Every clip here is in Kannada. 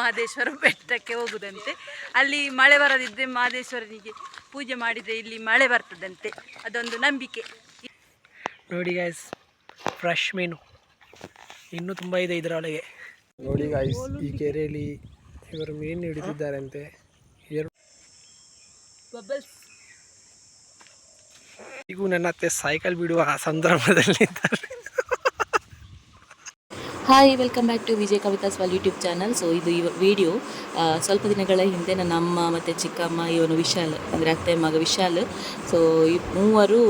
ಮಹದೇಶ್ವರ ಬೆಟ್ಟಕ್ಕೆ ಹೋಗುದಂತೆ. ಅಲ್ಲಿ ಮಳೆ ಬರದಿದ್ದರೆ ಮಹದೇಶ್ವರನಿಗೆ ಪೂಜೆ ಮಾಡಿದರೆ ಇಲ್ಲಿ ಮಳೆ ಬರ್ತದಂತೆ. ಅದೊಂದು ನಂಬಿಕೆ. ನೋಡಿ ಗಾಯ್ಸ್ ಫ್ರೆಶ್ ಮೀನು. ಇನ್ನೂ ತುಂಬ ಇದೆ ಇದರೊಳಗೆ. ನೋಡಿ ಗಾಯ್ಸ್ ಈ ಕೆರೆಯಲ್ಲಿ ಇವರು ಮೀನು ಹಿಡಿದಿದ್ದಾರಂತೆ. ಬಬಲ್ಸ್ ಈಗೂ ನನ್ನ ಅತ್ತೆ ಸೈಕಲ್ ಬಿಡುವ ಸಂದರ್ಭದಲ್ಲಿದ್ದಾರೆ. Hi welcome back to Vijay Kavitha's wall YouTube channel so ಇದು ಇವ ವಿಡಿಯೋ ಸ್ವಲ್ಪ ದಿನಗಳ ಹಿಂದೆ ನನ್ನ ಅಮ್ಮ ಮತ್ತು ಚಿಕ್ಕಮ್ಮ ಇವನು ವಿಶಾಲ್, ಅಂದರೆ ಅತ್ತೆ ಮಗ ವಿಶಾಲ್. ಸೊ ಈ ಮೂವರು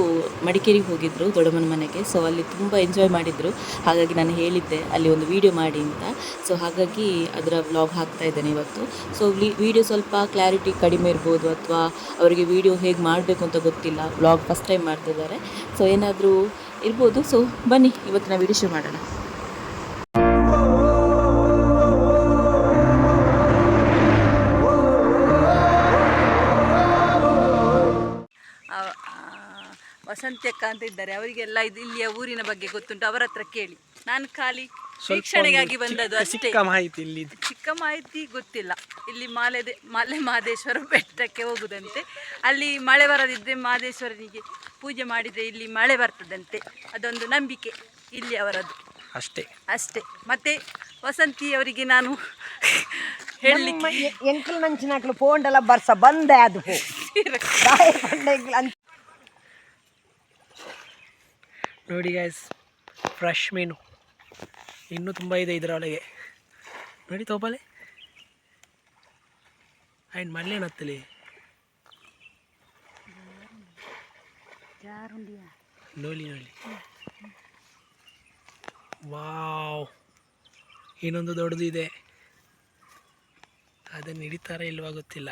ಮಡಿಕೇರಿಗೆ ಹೋಗಿದ್ದರು ದೊಡ್ಡಮ್ಮನ ಮನೆಗೆ. ಸೊ ಅಲ್ಲಿ ತುಂಬ ಎಂಜಾಯ್ ಮಾಡಿದರು. ಹಾಗಾಗಿ ನಾನು ಹೇಳಿದ್ದೆ, ಅಲ್ಲಿ ಒಂದು ವಿಡಿಯೋ ಮಾಡಿ ಅಂತ. ಸೊ ಹಾಗಾಗಿ ಅದರ ವ್ಲಾಗ್ ಹಾಕ್ತಾ ಇದ್ದೇನೆ ಇವತ್ತು. ಸೊ ವಿಡಿಯೋ ಸ್ವಲ್ಪ ಕ್ಲಾರಿಟಿ ಕಡಿಮೆ ಇರ್ಬೋದು, ಅಥವಾ ಅವರಿಗೆ ವಿಡಿಯೋ ಹೇಗೆ ಮಾಡಬೇಕು ಅಂತ ಗೊತ್ತಿಲ್ಲ. ವ್ಲಾಗ್ ಫಸ್ಟ್ ಟೈಮ್ ಮಾಡ್ತಿದ್ದಾರೆ. ಸೊ ಏನಾದರೂ ಇರ್ಬೋದು. ಸೊ ಬನ್ನಿ ಇವತ್ತು ನಾವು ವಿಡಿಯೋ ಶುರು ಮಾಡೋಣ. ವಸಂತ್ಯಕ್ಕ ಅಂತ ಇದ್ದಾರೆ. ಅವರಿಗೆಲ್ಲ ಇದು ಇಲ್ಲಿಯ ಊರಿನ ಬಗ್ಗೆ ಗೊತ್ತುಂಟು. ಅವರ ಹತ್ರ ಕೇಳಿ. ನಾನು ಖಾಲಿ ವೀಕ್ಷಣೆಗಾಗಿ ಬಂದದ್ದು ಅಷ್ಟೇ. ಚಿಕ್ಕ ಮಾಹಿತಿ ಇಲ್ಲಿ ಚಿಕ್ಕ ಮಾಹಿತಿ ಗೊತ್ತಿಲ್ಲ. ಇಲ್ಲಿ ಮಾಲೆ ಮಲೆ ಮಹದೇಶ್ವರ ಬೆಟ್ಟಕ್ಕೆ ಹೋಗುದಂತೆ. ಅಲ್ಲಿ ಮಳೆ ಬರದಿದ್ದರೆ ಮಹದೇಶ್ವರನಿಗೆ ಪೂಜೆ ಮಾಡಿದರೆ ಇಲ್ಲಿ ಮಳೆ ಬರ್ತದಂತೆ. ಅದೊಂದು ನಂಬಿಕೆ ಇಲ್ಲಿ ಅವರದ್ದು. ಅಷ್ಟೇ. ಅಷ್ಟೇ. ಮತ್ತೆ ವಸಂತಿ ಅವರಿಗೆ ನಾನು ಹೇಳಲಿಕ್ಕೆ ಎಂಕಲ್ ಫೋನ್ ಎಲ್ಲ ಬರ್ಸ ಬಂದೆ ಅದು ನೋಡಿ ಗಾಯ್ಸ್ ಫ್ರೆಶ್ ಮೀನು. ಇನ್ನೂ ತುಂಬ ಇದೆ ಇದರೊಳಗೆ. ನೋಡಿ ತೋಪಾಲೆ. ಆಯ್ತು ಮಲ್ಲೇನತ್ತಲಿ ನೋಲಿ ನೋಲಿ ವಾವ್. ಇನ್ನೊಂದು ದೊಡ್ಡದು ಇದೆ. ಅದನ್ನು ಹಿಡಿತಾರ ಇಲ್ವಾ ಗೊತ್ತಿಲ್ಲ.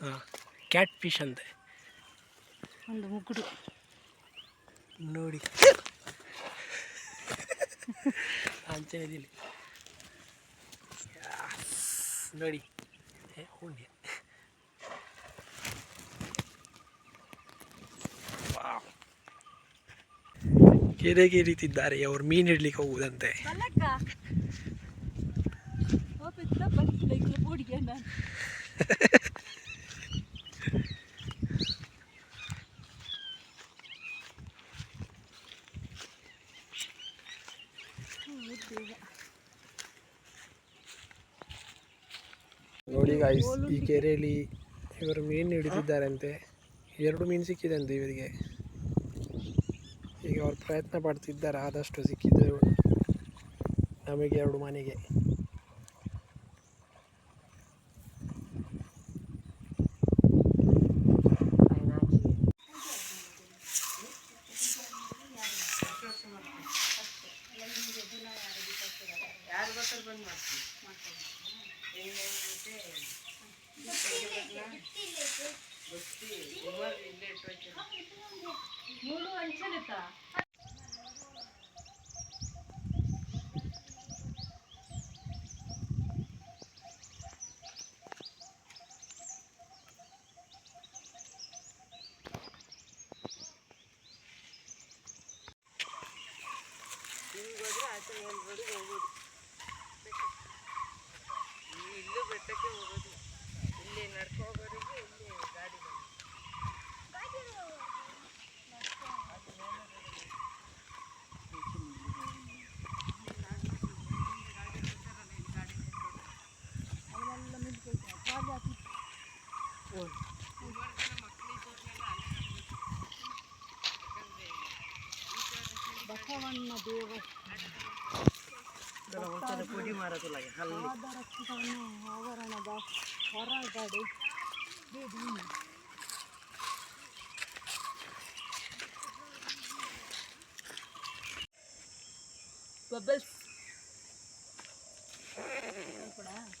ಹಾಂ. ಕ್ಯಾಟ್ ಫಿಶ್ ಅಂತೆ. ಒಂದು ಮುಗ್ಗುಡು ನೋಡಿ. ಅಂಚನೆದಿಲ್ಲಿ ನೋಡಿ. ವಾವ್. ಕೆರೆಗೆ ಇರಿತಿದ್ದಾರೆ ಅವ್ರು ಮೀನು ಹಿಡ್ಲಿಕ್ಕೆ ಹೋಗುವುದಂತೆ ನೋಡಿ ಗಾಯ್ಸ್ ಈ ಕೆರೆಯಲ್ಲಿ ಇವರು ಮೀನು ಹಿಡಿದಿದ್ದಾರಂತೆ. ಎರಡು ಮೀನು ಸಿಕ್ಕಿದಂತೆ ಇವರಿಗೆ. ಈಗ ಅವ್ರು ಪ್ರಯತ್ನ ಪಡ್ತಿದ್ದಾರೆ, ಆದಷ್ಟು ಸಿಕ್ಕಿದ್ರು ನಮಗೆ ಎರಡು ಮನೆಗೆ. ವಾಪಸ್ ಬಂದು ಮಾಡ್ತೀವಿ ಎಣ್ಣೆ ಬಿಟ್ಟು ಮೂರು ಹಂಚಲಿತ್ತಾ ಹಿಂಗೋದ್ರೆ ಆಚೆ ಮೇಲ್ಗಡೆ ಹೋಗೋದು ಬಬಲ್ಸ್ ಒನ್ಸ್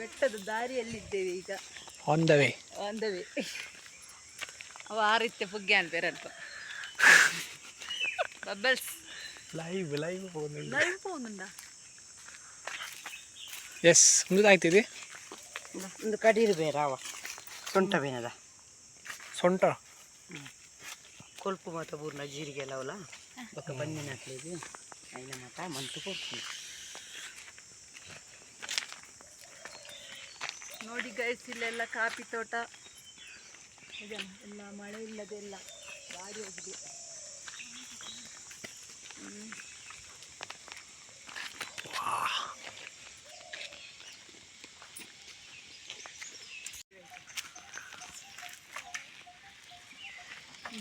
ಬೆಟ್ಟದ ದಾರಿಯಲ್ಲಿದ್ದೇವೆ ಈಗ ಆನ್ ದ ವೇ ಅಂದವೆ ಅವ ಆರಿತ್ಯ ಪುಗ್ಗೆ ಅನ್ಪೇರಲ್ಪ ಬಬ್ಬಲ್ಸ್ ಲೈವ್ ಲೈವ್ പോകുന്നുണ്ട് ലൈവ് പോകുന്നുണ്ടാ ಎಸ್ ಮುಂದಾಯ್ತಿದೆ ಒಂದು ಕಡೀರು ಬೇರೆ ಅವ ಸೊಂಟ ಬೇನದ ಸೊಂಟ ಕೊಲ್ಪು ಮತ್ತು ಪೂರ್ಣ ಜೀರಿಗೆ ಎಲ್ಲ ಅವಲ್ಲ ಬೊಕ್ಕ ಬನ್ನಿನ ಹಾಕ್ಲಿದ್ದು ಐನ ಮಠ ಮಂತು ಕೊಡ್ತೀನಿ ನೋಡಿ ಗೈಸ್ ಇಲ್ಲೆಲ್ಲ ಕಾಫಿ ತೋಟ. ಎಲ್ಲ ಮಳೆ ಇಲ್ಲದೆಲ್ಲ ಬಾರಿ ಹೋಗಿದೆ. ಹ್ಮ್.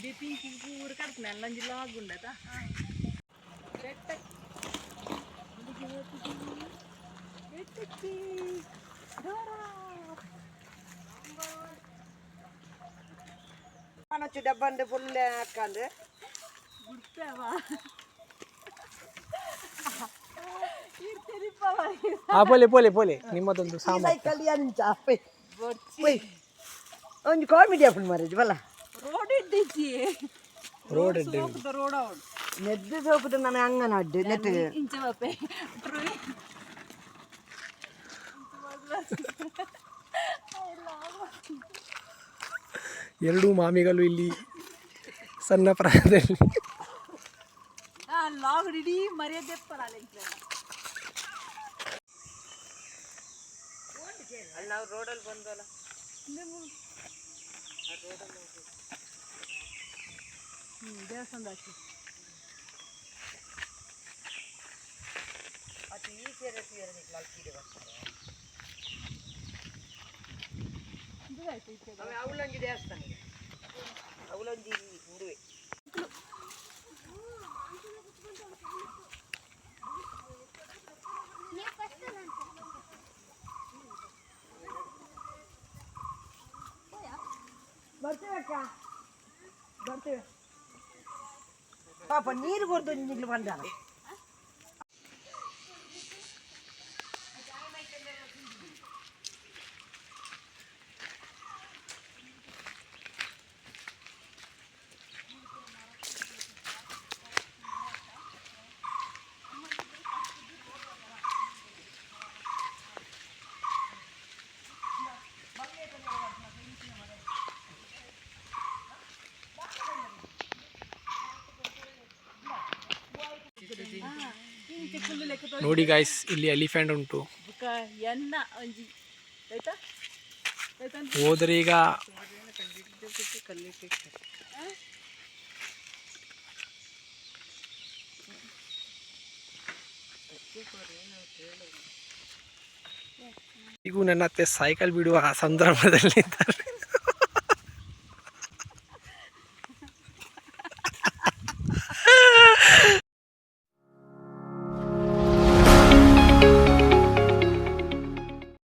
ಬಿಪಿನ್ ಪೂರ ಕಡ್ತೀನಿ ಅಲ್ಲಂಜಿ ಲಾಗ್ ಬಿಡ್ತೇವ ಇರ್ತೀರಿಪ್ಪ ಆ ಪೋಲೆ ಪೋಲೆ ಪೋಲೆ ನಿಮ್ಮದೊಂದು ಸಾಂಬಾರ್ ಸೈಕಲ್ ಅಂಚ ಅಪ್ಪೆ ಬೊಡ್ಚಿ ಒಂದು ಕಾಮಿಡಿ ಆಪುಂಡು ಮಾರೇಜ್ ಬಲ್ಲ ರೋಡ್ ಇದ್ದೀಚಿ ರೋಡ್ ಇಡ್ಡೆ ರೋಡ್ ಅವಳು ನೆದ್ದು ಸೋಪುದು ನನ್ನ ಅಂಗನ ಅಡ್ಡು ನೆಟ್ಟು ಇಂಚ ಬಾಪೆ ಎರಡೂ ಮಾಮಿಗಳು ಇಲ್ಲಿ ಸಣ್ಣ ಪ್ರಾಯದಲ್ಲಿ. ಲಾಗ್ ಇದೆ ಅವಳೊಂದು ಹಿಂದುವೆ ಬರ್ತೇವೆ ಅಕ್ಕ ಬರ್ತೇವೆ ಪಾಪ ನೀರು ಕೊಡ್ದು ನಿಗ್ಲು ಬಂದಾರ ನೋಡಿ ಗಾಯ್ಸ್ ಇಲ್ಲಿ ಎಲಿಫೆಂಟ್ ಉಂಟು. ಹೋದ್ರೆ ಈಗ ಈಗೂ ನನ್ನ ಅತ್ತೆ ಸೈಕಲ್ ಬಿಡುವ ಸಂದರ್ಭದಲ್ಲಿ ಇದ್ದಾರೆ